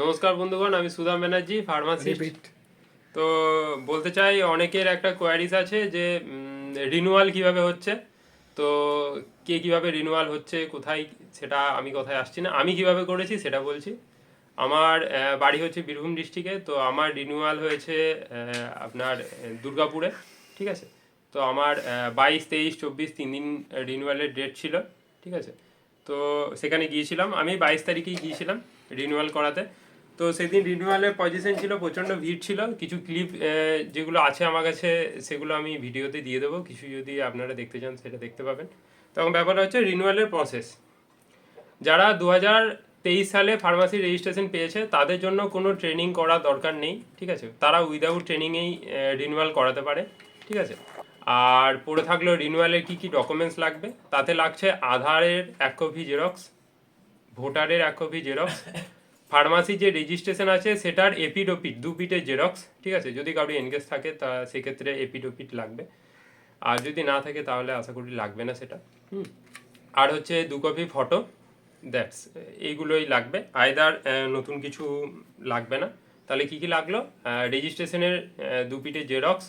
নমস্কার বন্ধুগণ আমি সুধা ব্যানার্জি ফার্মাসিস্ট তো বলতে চাই অনেকের একটা কোয়ারিজ আছে যে রিনুয়াল কীভাবে হচ্ছে? তো কে কীভাবে রিনুয়াল হচ্ছে কোথায় সেটা আমি কোথায় আসছি না। আমি কীভাবে করেছি সেটা বলছি। আমার বাড়ি হচ্ছে বীরভূম ডিস্ট্রিক্টে তো আমার রিনিউয়াল হয়েছে আপনার দুর্গাপুরে ঠিক আছে? তো আমার বাইশ তেইশ চব্বিশ তিন দিন রিনিউয়ালের ডেট ছিল ঠিক আছে? তো সেখানে গিয়েছিলাম। আমি বাইশ তারিখেই গিয়েছিলাম। রিনিউয়াল করাতে। তো সেদিন রিনিউয়ালের পজিশন ছিল, প্রচণ্ড ভিড় ছিল। কিছু ক্লিপ যেগুলো আছে আমার কাছে, সেগুলো আমি ভিডিওতে দিয়ে দেবো। কিছু যদি আপনারা দেখতে চান, সেটা দেখতে পাবেন। তখন ব্যাপারটা হচ্ছে রিনিউয়ালের প্রসেস যারা দু হাজার তেইশ সালে ফার্মাসি রেজিস্ট্রেশন পেয়েছে, তাদের জন্য কোনো ট্রেনিং করা দরকার নেই, ঠিক আছে? তারা উইদাউট ট্রেনিংয়েই রিনিউয়াল করাতে পারে, ঠিক আছে? আর পড়ে থাকলেও রিনিউয়ালের কী কী ডকুমেন্টস লাগবে? তাতে লাগছে আধারের এক কপি জেরক্স ভোটারের এক কপি জেরক্স। ফার্মাসি যে রেজিস্ট্রেশন আছে, সেটার এপিডোপিট, দু পিটের জেরক্স, ঠিক আছে? যদি কারও এনগেজ থাকে, তা সেক্ষেত্রে এপিডোপিট লাগবে। আর যদি না থাকে, তাহলে আশা করি লাগবে না সেটা। হুম। আর হচ্ছে দু কপি ফটো দ্যাটস এইগুলোই লাগবে। আয়দার নতুন কিছু লাগবে না। তাহলে কি কি লাগল? রেজিস্ট্রেশনের দু পিঠে জেরক্স,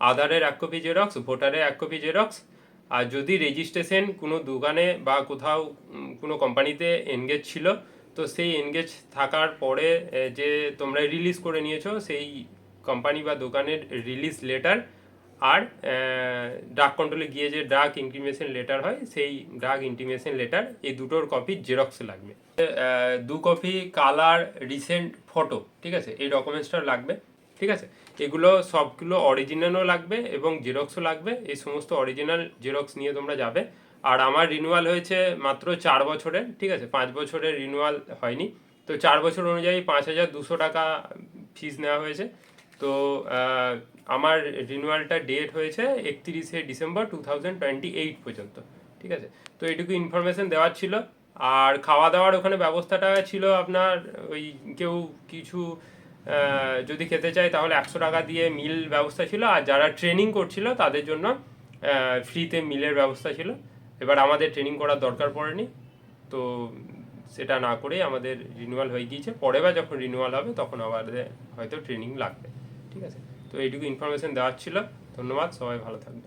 আধারের এক কপি জেরক্স, ভোটারের এক কপি জেরক্স। আর যদি রেজিস্ট্রেশন কোনো দোকানে বা কোথাও কোনো কোম্পানিতে এনগেজ ছিল। তো সেই এনগেজ থাকার পরে যে তোমরা রিলিজ করে নিয়েছো, সেই কোম্পানি বা দোকানের রিলিজ লেটার আর ড্রাগ কন্ট্রোলে গিয়ে যে ড্রাগ ইন্টিমেশন লেটার হয়, সেই ড্রাগ ইন্টিমেশন লেটার এই দুটোর কপি জেরক্স লাগবে। দু কপি কালার রিসেন্ট ফটো ঠিক আছে? এই ডকুমেন্টসটা লাগবে। ঠিক আছে? এগুলো সবগুলো অরিজিনালও লাগবে এবং জেরক্সও লাগবে। এই সমস্ত অরিজিনাল জেরক্স নিয়ে তোমরা যাবে। আর আমার রিনুয়াল হয়েছে মাত্র চার বছরের, ঠিক আছে? পাঁচ বছরের রিনিউয়াল হয়নি। তো চার বছর অনুযায়ী পাঁচ হাজার দুশো টাকা ফিজ নেওয়া হয়েছে। তো আমার রিনিউয়ালটা ডেট হয়েছে একত্রিশে December two thousand twenty eight পর্যন্ত, ঠিক আছে? তো এটুকু ইনফরমেশন দেওয়ার ছিল। আর খাওয়া দাওয়ার ওখানে ব্যবস্থাটা ছিল আপনার ওই কেউ কিছু যদি খেতে চায় তাহলে একশো টাকা দিয়ে মিল ব্যবস্থা ছিল, আর যারা ট্রেনিং করছিল তাদের জন্য ফ্রিতে মিলের ব্যবস্থা ছিল। এবার আমাদের ট্রেনিং করার দরকার পড়েনি, তো সেটা না করেই আমাদের রিনিউয়াল হয়ে গিয়েছে। পরে বা যখন রিনিউয়াল হবে তখন আমাদের হয়তো ট্রেনিং লাগবে, ঠিক আছে? তো এইটুকু ইনফরমেশন দেওয়ার ছিল। ধন্যবাদ, সবাই ভালো থাকবে